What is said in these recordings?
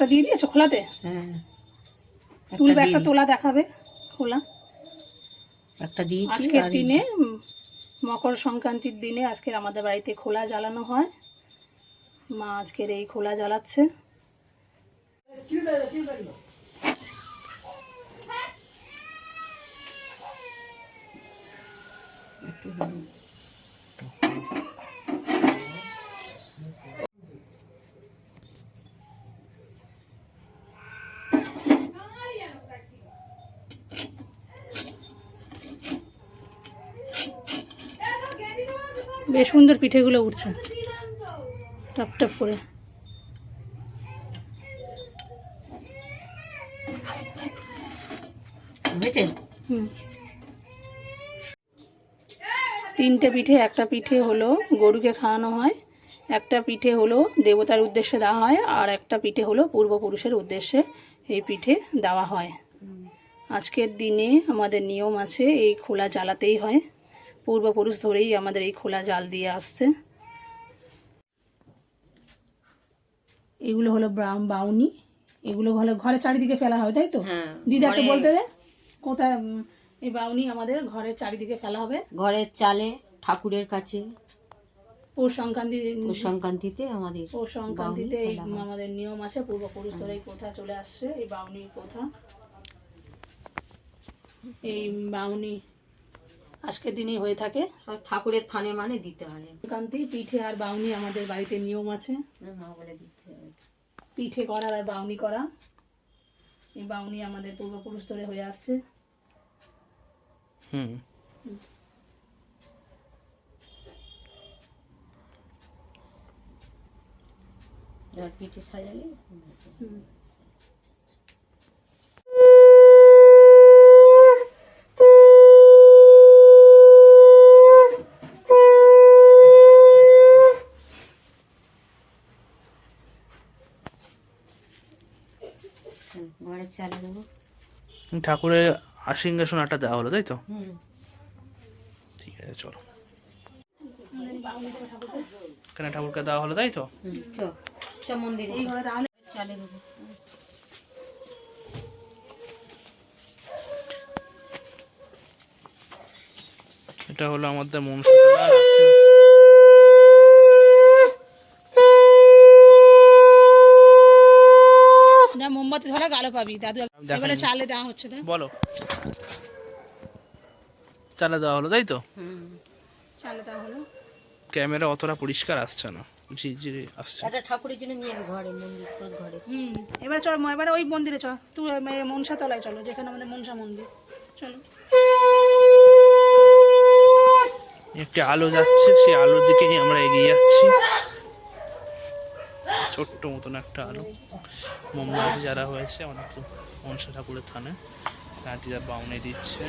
একটা দিয়ে দিয়েছ খোলাতে? হ্যাঁ। তুলবে একটা একটা তোলা দেখাবে খোলা। একটা দিয়েছি আজকের দিনে মকর সংক্রান্তির দিনে আজকের আমাদের বাড়িতে খোলা জ্বালানো হয়। মা আজকের এই খোলা জ্বালাচ্ছে। একটু বেশ সুন্দর পিঠেগুলো উঠছে। টপ টপ করে। হয়েছে? হুম। তিনটে পিঠে একটা পিঠে হলো গরুকে খাওয়ানো হয় একটা পিঠে হলো দেবতার উদ্দেশ্যে দেওয়া হয় আর একটা পিঠে হলো পূর্বপুরুষের উদ্দেশ্যে এই পিঠে দেওয়া হয়। আজকের দিনে আমাদের নিয়ম আছে এই খোলা জ্বালাতেই হয়। পূর্বপুরুষ ধরেই আমাদের এই খোলা জাল দিয়ে আসছে। এগুলো হলো ব্রাউন বাউনি। এগুলো হলো ঘরে চারিদিকে ফেলা হয় তাই তো? হ্যাঁ দিদাকে বলতে দে কোথায় এই বাউনি আমাদের ঘরের চারিদিকে ফেলা হবে? ঘরের চালে ঠাকুরের কাছে। পৌষ সংক্রান্তি পৌষ সংক্রান্তিতে আমাদের পৌষ সংক্রান্তিতে হয়। আমাদের নিয়ম আছে পূর্বপুরুষ ধরে এই প্রথা চলে আসছে এই বাউনির প্রথা এই বাউনি আজকের দিনই হয়ে থাকে। সব ঠাকুরের থানে মানে দিতে হয়। সংক্রান্তি পিঠে আর বাউনি আমাদের বাড়িতে নিয়ম আছে। মা বলে দিচ্ছে পিঠে করার আর বাউনি করা। এই বাউনি আমাদের পূর্বপুরুষ ধরে হয়ে আসছে। হুম। আর পিঠে সাজালে। হুম। হুম, চালে দেবো। ঠাকুরের সিংহাসন একটা দেওয়া হলো তাই তো? ঠিক আছে চলো। করে ঠাকুরকে দেওয়া হলো তাই তো? মন্দিরে। চালে দেবো। এটা হলো আমাদের মনসাতলা যা ধরা গালো পাবি দাদু এবারে চালে দেওয়া হচ্ছে না বলো। চালা দেওয়া হলো তাই তো? হুম চালে দেওয়া হলো। ক্যামেরা অতটা পরিষ্কার আসছে না ঝিরঝিরে আসছে। একটা ঠাকুরের জন্য নিয়ে ঘরে মন্দির তোর ঘরে। হুম এবারে চল এবারে ওই মন্দিরে চল। তুই মনসা তলায় চলো যেখানে আমাদের মনসা মন্দির। চলো। একটি আলো যাচ্ছে সেই আলোর দিকেই আমরা এগিয়ে যাচ্ছি। ছোট্ট মতন একটা আলো। মোমবাতি যারা হয়েছে অনেক মনসা ঠাকুরের থানে। রাতিরা বাউনে দিচ্ছে।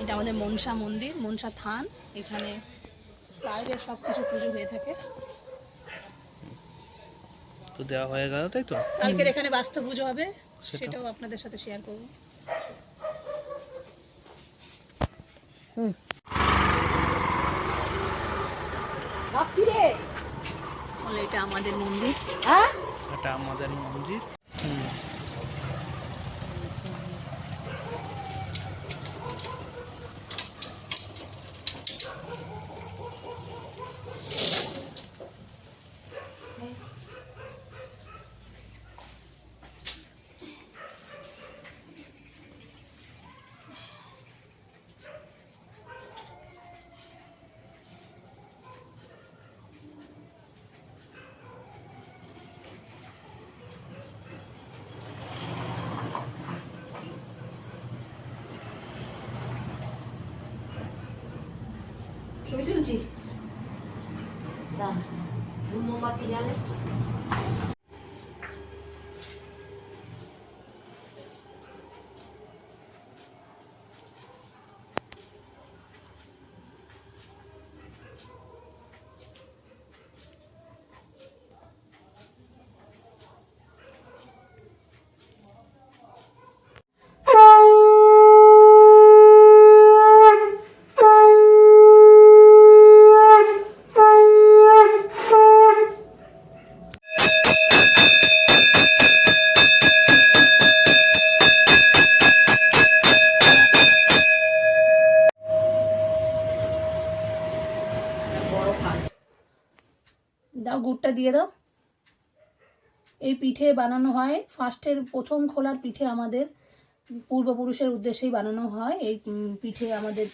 এটা আমাদের মনসা মন্দির মনসা থান। এখানে বাইরে সব কিছু পুজো হয়ে থাকে। তো দেওয়া হয়ে গেল তাই তো? কালকের এখানে বাস্তব পুজো হবে সেটাও আপনাদের সাথে শেয়ার করব। হুম। বলে এটা আমাদের মন্দির। হ্যাঁ? এটা আমাদের মন্দির। হুম। तुझी मोमबाती झाले দাও, গুড়টা দিয়ে দাও। এই পিঠে বানানো হয়। ফার্স্টের প্রথম খোলার পিঠে আমাদের পূর্বপুরুষের উদ্দেশ্যেই বানানো হয়। এই পিঠে আমাদের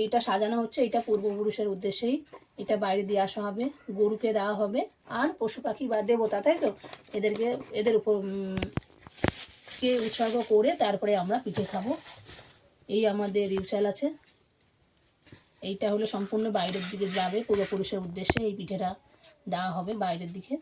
এইটা সাজানো হচ্ছে। এটা পূর্বপুরুষের উদ্দেশ্যেই এটা বাইরে দিয়ে আসা হবে, গরুকে দেওয়া হবে। আর পশু পাখি বা দেবতা, তাই তো? এদেরকে, এদের উপর কে উৎসর্গ করে তারপরে আমরা পিঠে খাব। এই আমাদের রিউচাল আছে। এইটা হলো সম্পূর্ণ বাইরের দিকে যাবে পূর্বপুরুষের উদ্দেশ্যে এই পিঠেটা দেওয়া হবে বাইরের দিকে।